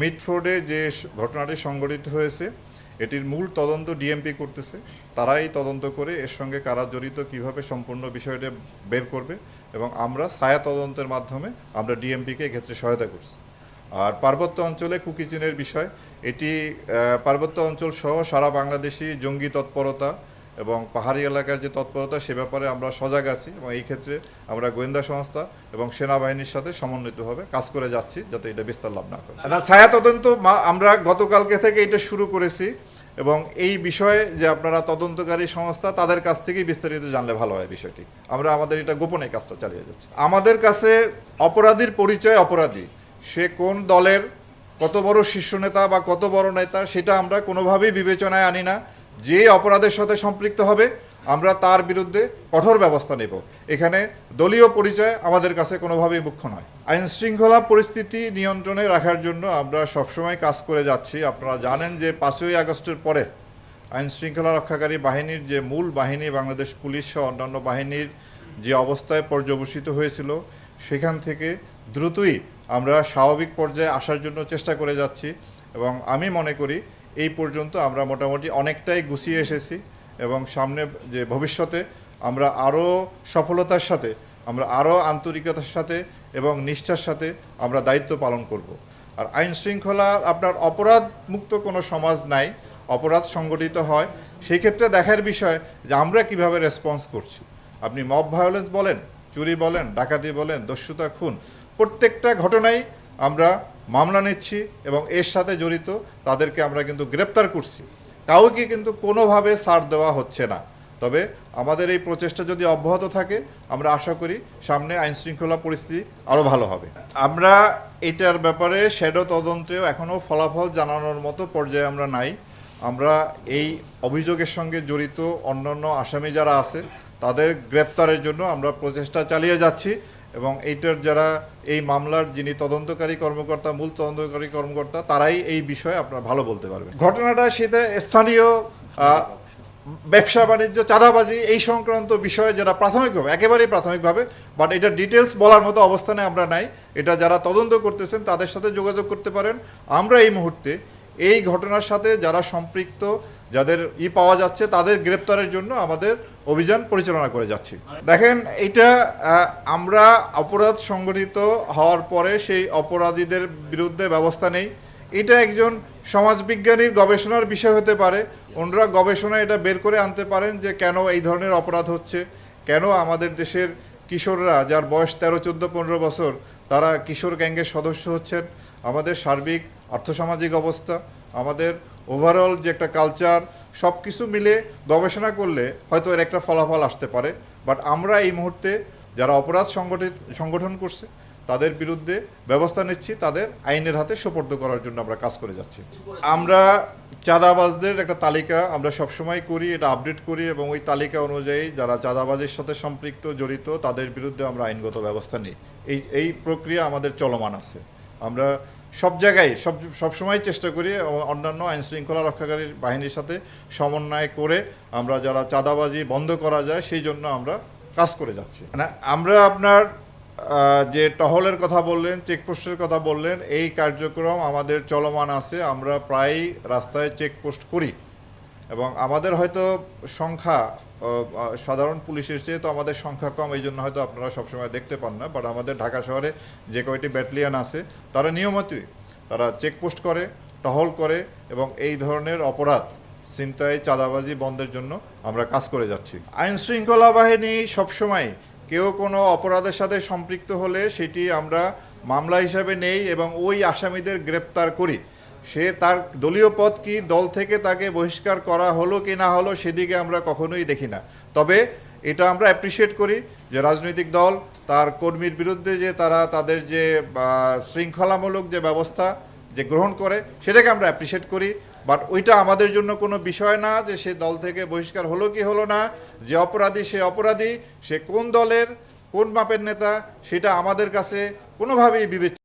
মিডফোর্ডে যে ঘটনাটি সংঘটিত হয়েছে, এটির মূল তদন্ত ডিএমপি করতেছে। তারাই তদন্ত করে এর সঙ্গে কারা জড়িত, কীভাবে সম্পূর্ণ বিষয়টা বের করবে এবং আমরা ছায়া তদন্তের মাধ্যমে আমরা ডিএমপিকে এক্ষেত্রে সহায়তা করছি। আর পার্বত্য অঞ্চলে কুকিচিনের বিষয়, এটি পার্বত্য অঞ্চল সহ সারা বাংলাদেশি জঙ্গি তৎপরতা এবং পাহাড়ি এলাকার যে তৎপরতা, সে ব্যাপারে আমরা সজাগ আছি এবং এই ক্ষেত্রে আমরা গোয়েন্দা সংস্থা এবং সেনাবাহিনীর সাথে সমন্বিতভাবে কাজ করে যাচ্ছি যাতে এটা বিস্তার লাভ না করে। না, ছায়া তদন্ত আমরা গতকালকে থেকে এটা শুরু করেছি এবং এই বিষয়ে যে আপনারা তদন্তকারী সংস্থা, তাদের কাছ থেকেই বিস্তারিত জানলে ভালো হয় বিষয়টি। আমরা আমাদের এটা গোপনে কাজটা চালিয়ে যাচ্ছি। আমাদের কাছে অপরাধীর পরিচয় অপরাধী। সে কোন দলের, কত বড় শীর্ষ নেতা বা কত বড় নেতা, সেটা আমরা কোনোভাবেই বিবেচনায় আনি না। যে অপরাধের সাথে সম্পৃক্ত হবে, আমরা তার বিরুদ্ধে কঠোর ব্যবস্থা নেব। এখানে দলীয় পরিচয় আমাদের কাছে কোনোভাবেই মুখ্য নয়। আইন শৃঙ্খলা পরিস্থিতি নিয়ন্ত্রণে রাখার জন্য আমরা সবসময় কাজ করে যাচ্ছি। আপনারা জানেন যে পাঁচই আগস্টের পরে আইন শৃঙ্খলা রক্ষাকারী বাহিনীর যে মূল বাহিনী, বাংলাদেশ পুলিশ সহ অন্যান্য বাহিনীর যে অবস্থায় পর্যবসিত হয়েছিল, সেখান থেকে দ্রুতই আমরা স্বাভাবিক পর্যায়ে আসার জন্য চেষ্টা করে যাচ্ছি। এবং আমি মনে করি এই পর্যন্ত আমরা মোটামুটি অনেকটাই গুছিয়ে এসেছি এবং সামনে যে ভবিষ্যতে আমরা আরও সফলতার সাথে, আমরা আরও আন্তরিকতার সাথে এবং নিষ্ঠার সাথে আমরা দায়িত্ব পালন করব। আর আইন শৃঙ্খলার আপনার অপরাধ মুক্ত কোনো সমাজ নাই, অপরাধ সংগঠিত হয় সেই ক্ষেত্রে দেখার বিষয় যে আমরা কীভাবে রেসপন্স করছি। আপনি মব ভায়োলেন্স বলেন, চুরি বলেন, ডাকাতি বলেন, দস্যুতা, খুন, প্রত্যেকটা ঘটনাই আমরা মামলা নিচ্ছি এবং এর সাথে জড়িত তাদেরকে আমরা কিন্তু গ্রেপ্তার করছি। কাউকে কিন্তু কোনোভাবে ছাড় দেওয়া হচ্ছে না। তবে আমাদের এই প্রচেষ্টা যদি অব্যাহত থাকে, আমরা আশা করি সামনে আইন শৃঙ্খলা পরিস্থিতি আরও ভালো হবে। আমরা এটার ব্যাপারে শ্যাডো তদন্তেও এখনও ফলাফল জানানোর মতো পর্যায়ে আমরা নাই। আমরা এই অভিযোগের সঙ্গে জড়িত অন্যান্য আসামি যারা আছে, তাদের গ্রেপ্তারের জন্য আমরা প্রচেষ্টা চালিয়ে যাচ্ছি। এবং এইটার যারা এই মামলার যিনি তদন্তকারী কর্মকর্তা, মূল তদন্তকারী কর্মকর্তা, তারাই এই বিষয়ে আপনারা ভালো বলতে পারবেন। ঘটনাটা সেটা স্থানীয় ব্যবসা বাণিজ্য, চাঁদাবাজি এই সংক্রান্ত বিষয়ে যারা প্রাথমিকভাবে, একেবারেই প্রাথমিকভাবে বাট এটা ডিটেলস বলার মতো অবস্থানে আমরা নাই। এটা যারা তদন্ত করতেছেন, তাদের সাথে যোগাযোগ করতে পারেন। আমরা এই মুহূর্তে এই ঘটনার সাথে যারা সম্পৃক্ত, যাদের ই পাওয়া যাচ্ছে, তাদের গ্রেপ্তারের জন্য আমাদের অভিযান পরিচালনা করে যাচ্ছি। দেখেন, এটা আমরা অপরাধ সংগঠিত হওয়ার পরে সেই অপরাধীদের বিরুদ্ধে ব্যবস্থা নেই। এটা একজন সমাজবিজ্ঞানীর গবেষণার বিষয় হতে পারে। ওনারা গবেষণা এটা বের করে আনতে পারেন যে কেন এই ধরনের অপরাধ হচ্ছে। কেন আমাদের দেশের কিশোররা, যার বয়স তেরো, চোদ্দ, পনেরো বছর, তারা কিশোর গ্যাংয়ের সদস্য হচ্ছেন। আমাদের সার্বিক আর্থসামাজিক অবস্থা, আমাদের ওভারঅল যে একটা কালচার সব কিছু মিলে গবেষণা করলে হয়তো এর একটা ফলাফল আসতে পারে। বাট আমরা এই মুহূর্তে যারা অপরাধ সংগঠিত, সংগঠন করছে, তাদের বিরুদ্ধে ব্যবস্থা নিচ্ছি, তাদের আইনের হাতে সোপর্দ করার জন্য আমরা কাজ করে যাচ্ছি। আমরা চাঁদাবাজদের একটা তালিকা আমরা সবসময় করি, এটা আপডেট করি এবং ওই তালিকা অনুযায়ী যারা চাঁদাবাজের সাথে সম্পৃক্ত, জড়িত, তাদের বিরুদ্ধে আমরা আইনগত ব্যবস্থা নিই। এই এই প্রক্রিয়া আমাদের চলমান আছে। আমরা সব জায়গায়, সব সবসময় চেষ্টা করি অন্যান্য আইন শৃঙ্খলা রক্ষাকারী বাহিনীর সাথে সমন্বয় করে আমরা যারা চাঁদাবাজি বন্ধ করা যায়, সেই জন্য আমরা কাজ করে যাচ্ছি। মানে আমরা আপনার যে টহলের কথা বললেন, চেকপোস্টের কথা বললেন, এই কার্যক্রম আমাদের চলমান আছে। আমরা প্রায় রাস্তায় চেকপোস্ট করি। এবং আমাদের হয়তো সংখ্যা সাধারণ পুলিশের চেয়ে তো আমাদের সংখ্যা কম, এই জন্য হয়তো আপনারা সবসময় দেখতে পান না, বাট আমাদের ঢাকা শহরে যে কয়টি ব্যাটালিয়ান আছে, তারা নিয়মিতই তারা চেকপোস্ট করে, টহল করে এবং এই ধরনের অপরাধ, ছিনতাই, চাঁদাবাজি বন্ধের জন্য আমরা কাজ করে যাচ্ছি। আইন শৃঙ্খলা বাহিনী সবসময় কেউ কোনো অপরাধের সাথে সম্পৃক্ত হলে সেটি আমরা মামলা হিসাবে নেই এবং ওই আসামিদের গ্রেপ্তার করি। সে তার দলীয় পদ কি, দল থেকে তাকে বহিষ্কার করা হলো কি না হলো সেদিকে আমরা কখনোই দেখি না। তবে এটা আমরা অ্যাপ্রিসিয়েট করি যে রাজনৈতিক দল, তার কর্মীর বিরুদ্ধে যে তারা তাদের যে শৃঙ্খলামূলক যে ব্যবস্থা যে গ্রহণ করে, সেটাকে আমরা অ্যাপ্রিসিয়েট করি। বাট ওইটা আমাদের জন্য কোনো বিষয় না যে সে দল থেকে বহিষ্কার হলো কি হলো না, যে অপরাধী সে অপরাধী, সে কোন দলের, কোন মাপের নেতা, সেটা আমাদের কাছে কোনোভাবেই বিবেচ্য